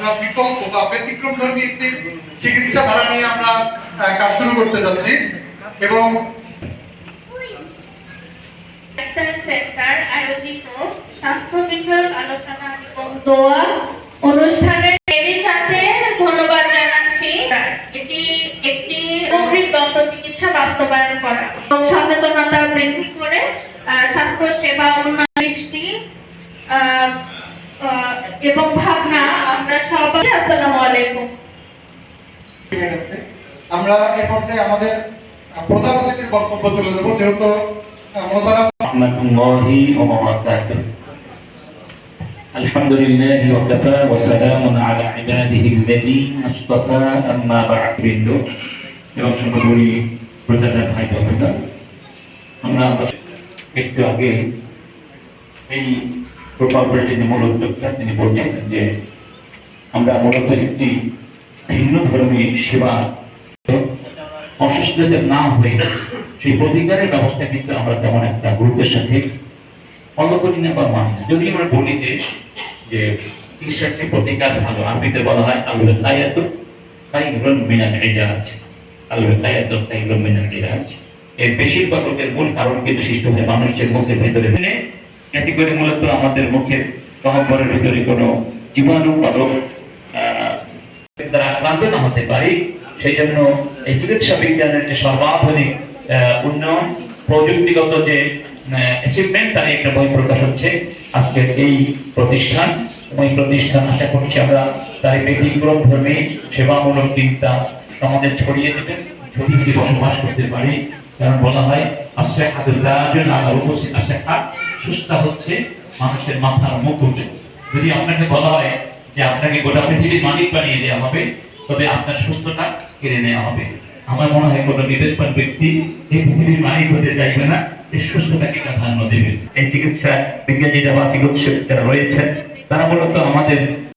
আমরা বিকল্প বা ব্যতিক্রম ধর্মী একটি চিকিৎসা ধারা নিয়ে আমরা কাজ শুরু করতে যাচ্ছি। এবং ধন্যবাদ জানাচ্ছি। এটি একটি চিকিৎসা বাস্তবায়ন করা। সচেতনতা বৃদ্ধি করে স্বাস্থ্য সেবা উন্নয়ন দৃষ্টি এবং ভাবনা আমরা সবাই আসসালামু আলাইকুম আমরা এ পর্যায়ে আমাদের আহ, প্রধান অতিথির বক্তব্য তুলে দেবো যেহেতু আহ, মোতারাম ورحمة الله وبركاته الحمد لله وكفى وسلام على عباده الذين اصطفى أما بعد বিন্দু এবং সর্বোপরি প্রজাতার ভাই বোনেরা আমরা একটু আগে এই প্রকল্পের যিনি মূল উদ্যোক্তা, তিনি বলছিলেন যে আমরা মূলত একটি ভিন্ন ধর্মী সেবা অসুস্থ না হয়ে সেই প্রতিকারের ব্যবস্থা কিন্তু আমরা তেমন একটা গুরুত্বের সাথে ফলো করি না বা মানি না। যদি আমরা বলি যে যে চিকিৎসার চেয়ে প্রতিকার ভালো আরবিতে বলা হয় আল্লাহ তাইয়াত তাইরুন মিনাল ইলাজ আল্লাহ তাইয়াত তাইরুন মিনাল ইলাজ এর বেশিরভাগ লোকের মূল কারণ কিন্তু সৃষ্টি হয় মানুষের মুখের ভেতরে। এতে করে মূলত আমাদের মুখের গহ্বরের ভিতরে কোনো জীবাণু পালক দ্বারা আক্রান্ত না হতে পারি। সেই জন্য এই চিকিৎসা বিজ্ঞানের যে সর্বাধুনিক উন্নয়ন, প্রযুক্তিগত যে অ্যাচিভমেন্ট তার একটা বই প্রকাশ হচ্ছে আজকের এই প্রতিষ্ঠান। এবং এই প্রতিষ্ঠান আশা করছি আমরা তার ব্যতিক্রম ধর্মী সেবামূলক চিন্তা সমাজে ছড়িয়ে দেবেন। যদি বসবাস করতে পারি কারণ বলা হয় আশ্রয় হাতুল্লাহ আল্লাহ উপস্থিত আশা সুস্থ হচ্ছে, মানুষের মাথার মুকুট যদি আপনাকে বলা হয় যে আপনাকে গোটা পৃথিবীর মালিক বানিয়ে দেওয়া হবে, তবে আপনার সুস্থতা কেড়ে নেওয়া হবে। আমার মনে হয় কোনো বিবেকবান ব্যক্তি এই পৃথিবীর মালিক হতে চাইবে না এই সুস্থতাকে প্রাধান্য দেবে। এই চিকিৎসা বিজ্ঞানীরা বা চিকিৎসক যারা রয়েছেন, তারা মূলত আমাদের